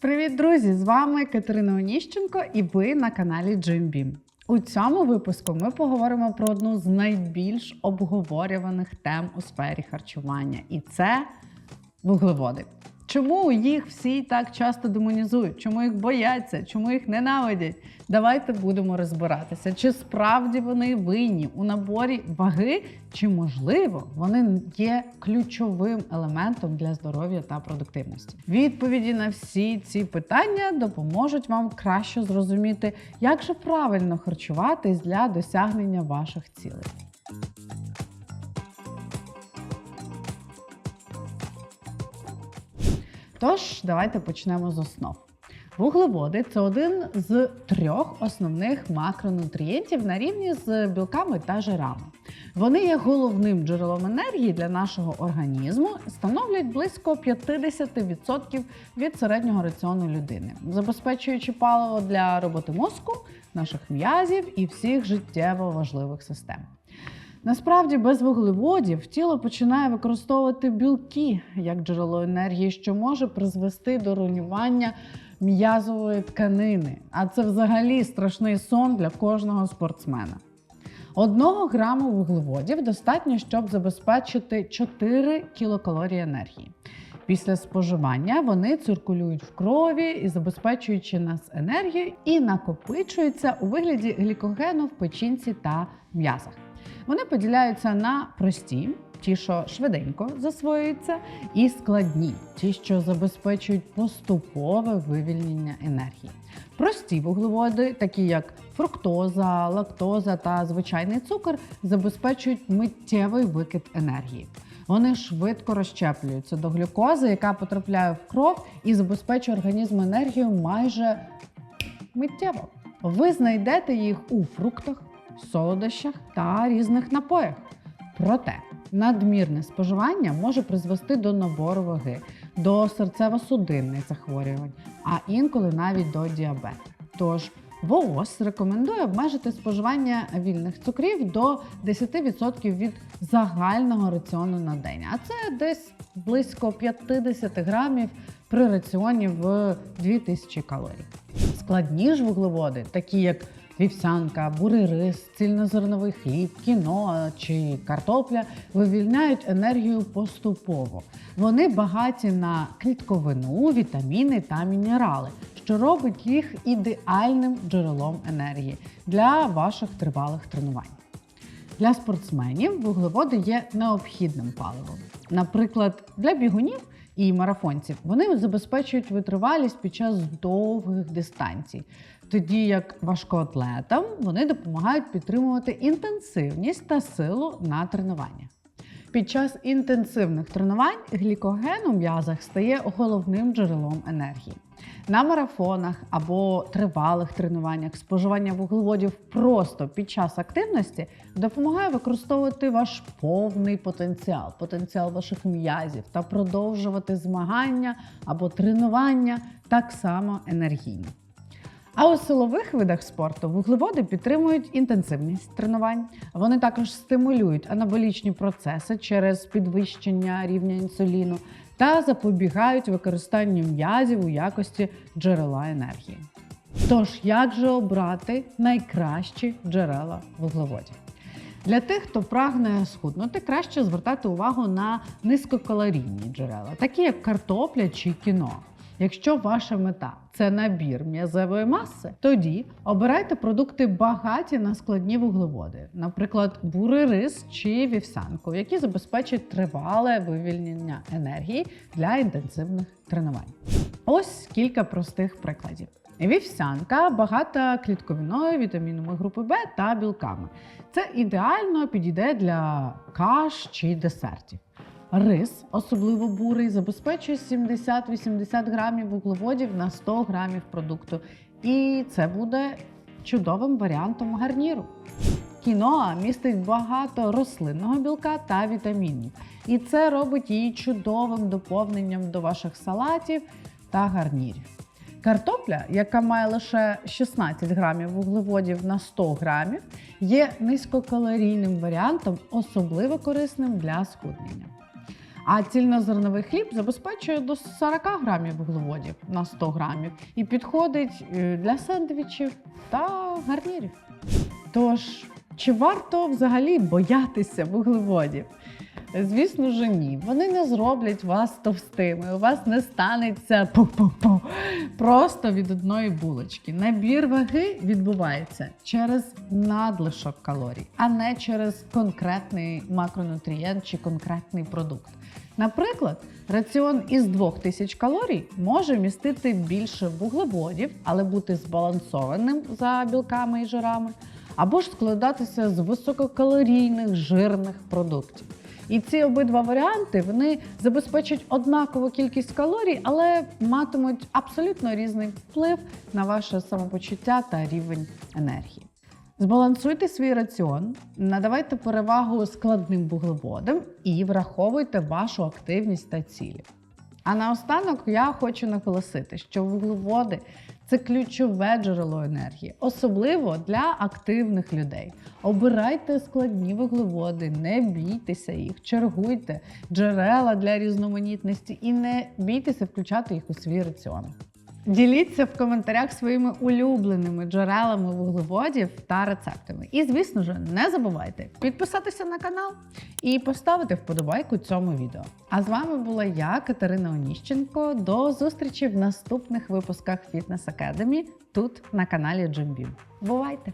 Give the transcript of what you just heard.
Привіт, друзі! З вами Катерина Оніщенко і ви на каналі Джимбім. У цьому випуску ми поговоримо про одну з найбільш обговорюваних тем у сфері харчування, і це вуглеводи. Чому їх всі так часто демонізують? Чому їх бояться? Чому їх ненавидять? Давайте будемо розбиратися, чи справді вони винні у наборі ваги, чи можливо вони є ключовим елементом для здоров'я та продуктивності. Відповіді на всі ці питання допоможуть вам краще зрозуміти, як же правильно харчуватись для досягнення ваших цілей. Тож, давайте почнемо з основ. Вуглеводи це один з трьох основних макронутрієнтів на рівні з білками та жирами. Вони є головним джерелом енергії для нашого організму, становлять близько 50% від середнього раціону людини, забезпечуючи паливо для роботи мозку, наших м'язів і всіх життєво важливих систем. Насправді, без вуглеводів тіло починає використовувати білки як джерело енергії, що може призвести до руйнування м'язової тканини. А це взагалі страшний сон для кожного спортсмена. Одного граму вуглеводів достатньо, щоб забезпечити 4 кілокалорії енергії. Після споживання вони циркулюють в крові і забезпечуючи нас енергією, і накопичуються у вигляді глікогену в печінці та м'язах. Вони поділяються на прості, ті, що швиденько засвоюються, і складні, ті, що забезпечують поступове вивільнення енергії. Прості вуглеводи, такі як фруктоза, лактоза та звичайний цукор, забезпечують миттєвий викид енергії. Вони швидко розщеплюються до глюкози, яка потрапляє в кров і забезпечує організм енергію майже миттєво. Ви знайдете їх у фруктах, солодощах та різних напоях. Проте надмірне споживання може призвести до набору ваги, до серцево-судинних захворювань, а інколи навіть до діабету. Тож ВООЗ рекомендує обмежити споживання вільних цукрів до 10% від загального раціону на день. А це десь близько 50 грамів при раціоні в 2000 калорій. Складні ж вуглеводи, такі як вівсянка, бурий рис, цільнозерновий хліб, кіно чи картопля вивільняють енергію поступово. Вони багаті на клітковину, вітаміни та мінерали, що робить їх ідеальним джерелом енергії для ваших тривалих тренувань. Для спортсменів вуглеводи є необхідним паливом. Наприклад, для бігунів і марафонців вони забезпечують витривалість під час довгих дистанцій, тоді як важкоатлетам вони допомагають підтримувати інтенсивність та силу на тренування. Під час інтенсивних тренувань глікоген у м'язах стає головним джерелом енергії. На марафонах або тривалих тренуваннях споживання вуглеводів просто під час активності допомагає використовувати ваш повний потенціал, потенціал ваших м'язів та продовжувати змагання або тренування так само енергійно. А у силових видах спорту вуглеводи підтримують інтенсивність тренувань. Вони також стимулюють анаболічні процеси через підвищення рівня інсуліну та запобігають використанню м'язів у якості джерела енергії. Тож, як же обрати найкращі джерела вуглеводів? Для тих, хто прагне схуднути, краще звертати увагу на низькокалорійні джерела, такі як картопля чи кіно. Якщо ваша мета це набір м'язевої маси, тоді обирайте продукти багаті на складні вуглеводи, наприклад, бурий рис чи вівсянку, які забезпечать тривале вивільнення енергії для інтенсивних тренувань. Ось кілька простих прикладів. Вівсянка багата клітковиною, вітамінами групи Б та білками. Це ідеально підійде для каш чи десертів. Рис, особливо бурий, забезпечує 70-80 грамів вуглеводів на 100 грамів продукту. І це буде чудовим варіантом гарніру. Кіноа містить багато рослинного білка та вітамінів. І це робить її чудовим доповненням до ваших салатів та гарнірів. Картопля, яка має лише 16 грамів вуглеводів на 100 грамів, є низькокалорійним варіантом, особливо корисним для схуднення. А цільнозерновий хліб забезпечує до 40 грамів вуглеводів на 100 грамів і підходить е, для сендвічів та гарнірів. Тож, чи варто взагалі боятися вуглеводів? Звісно ж, ні. Вони не зроблять вас товстими. У вас не станеться пу-пу-пу просто від одної булочки. Набір ваги відбувається через надлишок калорій, а не через конкретний макронутрієнт чи конкретний продукт. Наприклад, раціон із 2000 калорій може містити більше вуглеводів, але бути збалансованим за білками і жирами, або ж складатися з висококалорійних жирних продуктів. І ці обидва варіанти вони забезпечать однакову кількість калорій, але матимуть абсолютно різний вплив на ваше самопочуття та рівень енергії. Збалансуйте свій раціон, надавайте перевагу складним вуглеводам і враховуйте вашу активність та цілі. А наостанок я хочу наголосити, що вуглеводи це ключове джерело енергії, особливо для активних людей. Обирайте складні вуглеводи, не бійтеся їх, чергуйте джерела для різноманітності і не бійтеся включати їх у свій раціон. Діліться в коментарях своїми улюбленими джерелами вуглеводів та рецептами. І, звісно ж, не забувайте підписатися на канал і поставити вподобайку цьому відео. А з вами була я, Катерина Оніщенко. До зустрічі в наступних випусках Fitness Academy тут на каналі Джимбім. Бувайте!